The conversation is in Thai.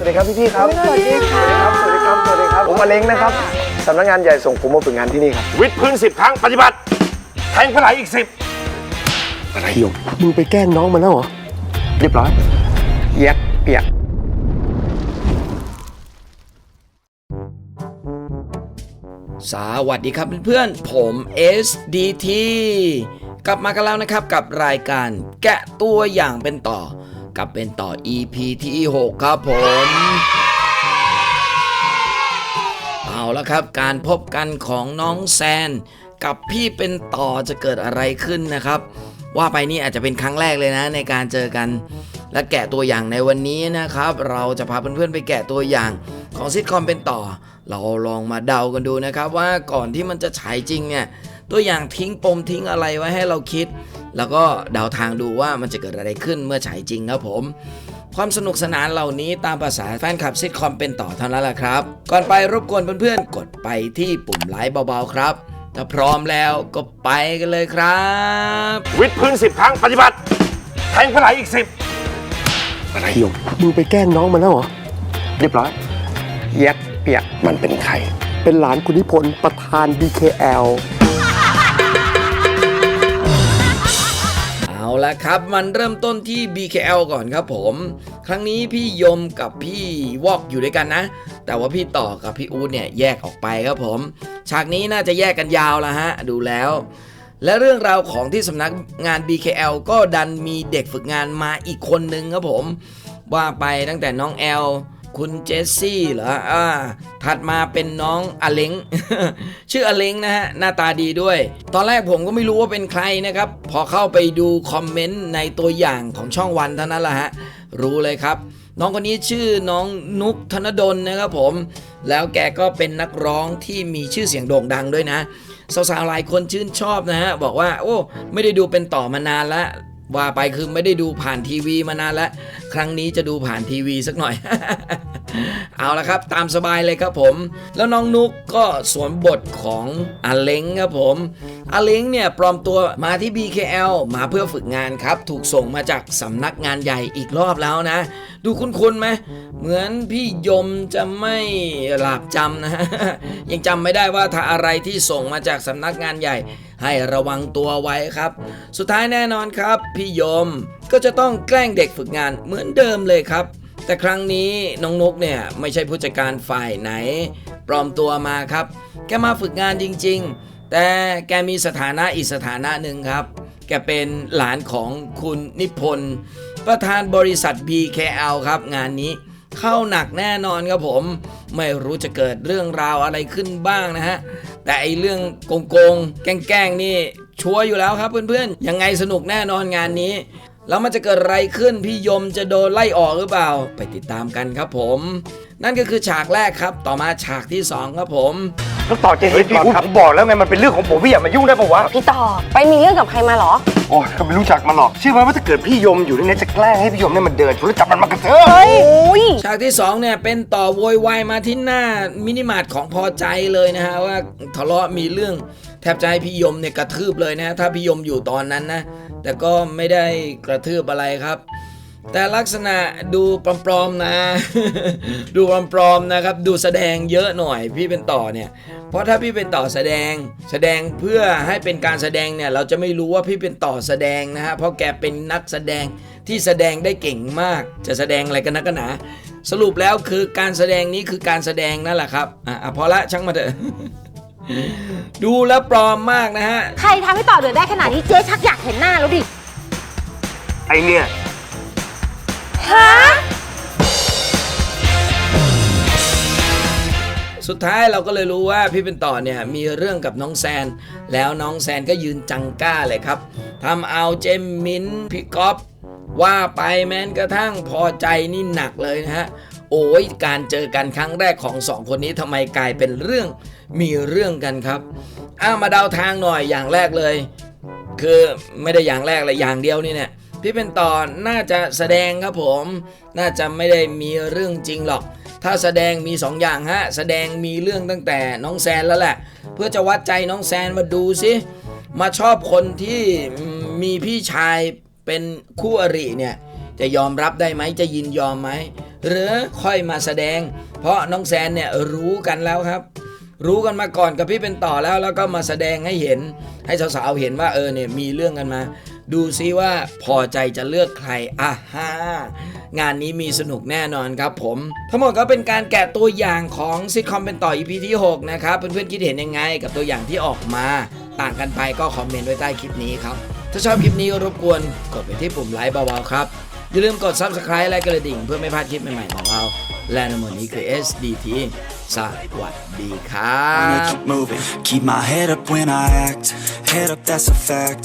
สวัสดีครับพี่พี่ๆครับ สวัสดีค่ะสวัสดีครับ สวัสดีครับ ผมอเล้งนะครับสำนักงานใหญ่ส่งผมมาฝึกงานที่นี่ครับ วิดพื้นสิบครั้งปฏิบัติ แทงปลาไหลอีกสิบพี่ยงมึงไปแกล้งน้องมันแล้วเหรอ เรียบร้อยเยียกเปียก สวัสดีครับเพื่อนๆ ผม SDT กลับมากันแล้วนะครับกับรายการแกะตัวอย่างเป็นต่อ กับเป็นต่อ EP ที่ 6 ครับผม เอาละครับการพบกันของน้องแซน กับพี่เป็นต่อจะเกิดอะไรขึ้นนะครับ ว่าไปนี่อาจจะเป็นครั้งแรกเลยนะ ในการเจอกันและแกะตัวอย่างในวันนี้นะครับ เราจะพาเพื่อนๆไปแกะตัวอย่างของซิทคอมเป็นต่อ เราลองมาเดากันดูนะครับ ว่าก่อนที่มันจะฉายจริงเนี่ยตัวอย่างทิ้งปมทิ้งอะไรไว้ให้เราคิด แล้วก็เดาทางดูว่ามันจะเกิดอะไรขึ้นเมื่อฉายจริงครับผม ความสนุกสนานเหล่านี้ตามภาษาแฟนคลับซิทคอมเป็นต่อเท่านั้นแหละครับ ก่อนไปรบกวนเพื่อนๆกดไปที่ปุ่มไลค์เบาๆครับถ้าพร้อมแล้วก็ไปกันเลยครับ วิดพื้นสิบครั้งปฏิบัติแทงปลาไหลอีกสิบพี่ยงมึงไปแกล้งน้องมันแล้วเหรอ เรียบร้อยเยียกเปียกมันเป็นใคร เป็นหลานคุณนิพนธ์ประธาน BKL เอาละครับมันเริ่มต้นที่ BKL ก่อนครับผม ครั้งนี้พี่ยมกับพี่วอกอยู่ด้วยกันนะ แต่ว่าพี่ต่อกับพี่อูดเนี่ยแยกออกไปครับผม ฉากนี้น่าจะแยกกันยาวละฮะ ดูแล้ว และเรื่องราวของที่สำนักงาน BKL ก็ดันมีเด็กฝึกงานมาอีกคนนึงครับผม ว่าไปตั้งแต่น้องแอล คุณเจสซี่เหรออ่าถัดมาเป็นน้องอเล้งชื่ออเล้งนะฮะ หน้าตาดีด้วย ตอนแรกผมก็ไม่รู้ว่าเป็นใครนะครับ พอเข้าไปดูคอมเมนต์ในตัวอย่างของช่องวันเท่านั้นแหละฮะ รู้เลยครับ น้องคนนี้ชื่อน้องนุกธนดลนะครับผม แล้วแกก็เป็นนักร้องที่มีชื่อเสียงโด่งดังด้วยนะสาวๆหลายคนชื่นชอบนะฮะ บอกว่า โอ้ ไม่ได้ดูเป็นต่อมานานแล้ว ว่าไปคือไม่ได้ดูผ่านทีวีมานานแล้ว ครั้งนี้จะดูผ่านทีวีสักหน่อย เอาละครับตามสบายเลยครับผม แล้วน้องนุกก็สวมบทของอาเล้งครับผม อาเล้งเนี่ยปลอมตัวมาที่ BKL มาเพื่อฝึกงานครับ ถูกส่งมาจากสำนักงานใหญ่อีกรอบแล้วนะ ดูคุ้นๆไหมเหมือนพี่ยมจะไม่หลับจำนะยังจำไม่ได้ว่าถ้าอะไรที่ส่งมาจากสำนักงานใหญ่ ให้ระวังตัวไว้ครับ สุดท้ายแน่นอนครับ พี่ยมก็จะต้องแกล้งเด็กฝึกงานเหมือนเดิมเลยครับ แต่ครั้งนี้น้องนกเนี่ยไม่ใช่ผู้จัดการฝ่ายไหน ปลอมตัวมาครับ แกมาฝึกงานจริง ๆ แต่แกมีสถานะอีกสถานะหนึ่งครับ แกเป็นหลานของคุณนิพนธ์ประธานบริษัท BKL ครับ งานนี้เข้าหนักแน่นอนครับผม ไม่รู้จะเกิดเรื่องราวอะไรขึ้นบ้างนะฮะ แต่ไอเรื่องโกงโกงๆแกล้งๆนี่ชัวร์อยู่แล้วครับเพื่อนๆ ยังไงสนุกแน่นอนงานนี้ แล้วมันจะเกิดอะไรขึ้นพี่ยมจะโดนไล่ออกหรือเปล่า ไปติดตามกันครับผม นั่นก็คือฉากแรกครับ ต่อมาฉากที่ 2 ครับผมแล้วต่อเจนพี่อุ๊ดผมบอกแล้วไงมันเป็นเรื่องของผมพี่อย่ามายุ่งได้ปะวะพี่ต่อไปมีเรื่องกับใครมาเหรอ โอ้ยก็ไม่รู้จักมันหรอกเชื่อไหมว่าถ้าเกิดพี่ยมอยู่ในนี้จะแกล้งให้พี่ยมเนี่ยมันเดินชนแล้วจับมันมากระเทือเฮ้ยโอ้ยฉากที่ 2 เนี่ย เป็นต่อโวยวายมาที่หน้ามินิมาร์ทของพอใจเลยนะฮะ ว่าทะเลาะมีเรื่องแทบจะให้พี่ยมเนี่ยกระทืบเลยนะฮะถ้าพี่ยมอยู่ตอนนั้นนะ แต่ก็ไม่ได้กระทืบอะไรครับ แต่ลักษณะดูปลอมๆนะ ดูปลอมๆนะครับ ดูแสดงเยอะหน่อยพี่เป็นต่อเนี่ย เพราะถ้าพี่เป็นต่อแสดง แสดงเพื่อให้เป็นการแสดงเนี่ยเราจะไม่รู้ว่าพี่เป็นต่อแสดงนะฮะเพราะแกเป็นนักแสดงที่แสดงได้เก่งมาก จะแสดงอะไรกันนักกันหนาสรุปแล้วคือการแสดงนี้คือการแสดงนั่นแหละครับอะอะพอละช่างมาเถอะดูแล้วปลอมมากนะฮะ ใครทำให้ต่อเดือดได้ขนาดนี้เจ๊ชักอยากเห็นหน้าแล้วดิไอเนี่ย ฮะ สุดท้ายเราก็เลยรู้ว่าพี่เป็นต่อเนี่ยมีเรื่องกับน้องแซน แล้วน้องแซนก็ยืนจังก้าเลยครับทำเอาเจมมินพี่ก๊อฟว่าไปแม้นกระทั่งพอใจนี่หนักเลยนะฮะ โอ้ยการเจอกันครั้งแรกของสองคนนี้ทำไมกลายเป็นเรื่องมีเรื่องกันครับอ้ามาเดาทางหน่อยอย่างแรกเลย คือไม่ได้อย่างแรกเลยอย่างเดียวนี่เนี่ย พี่เป็นต่อน่าจะแสดงครับผม น่าจะไม่ได้มีเรื่องจริงหรอก ถ้าแสดงมีสองอย่างฮะ แสดงมีเรื่องตั้งแต่น้องแซนแล้วแหละ เพื่อจะวัดใจน้องแซนมาดูสิ มาชอบคนที่มีพี่ชายเป็นคู่อริเนี่ย จะยอมรับได้ไหม จะยินยอมไหม หรือค่อยมาแสดง เพราะน้องแซนเนี่ยรู้กันแล้วครับ รู้กันมาก่อนกับพี่เป็นต่อแล้ว แล้วก็มาแสดงให้เห็น ให้สาวๆเห็นว่าเออเนี่ยมีเรื่องกันมา ดูซิว่าพอใจจะเลือกใครอะฮ่างานนี้มีสนุกแน่นอนครับผม ทั้งหมดก็เป็นการแกะตัวอย่างของซิทคอมเป็นต่อ EP ที่ 6 นะครับ เพื่อนๆคิดเห็นยังไงกับตัวอย่างที่ออกมาต่างกันไปก็คอมเมนต์ไว้ใต้คลิปนี้ครับ ถ้าชอบคลิปนี้ก็รบกวนกดไปที่ปุ่มไลค์เบาๆครับ อย่าลืมกด Subscribe และกระดิ่งเพื่อไม่พลาดคลิปใหม่ๆของเรา และในหมดนี้คือ SDT สวัสดีครับ keep moving, keep my head up when I act. Head up, that's a fact.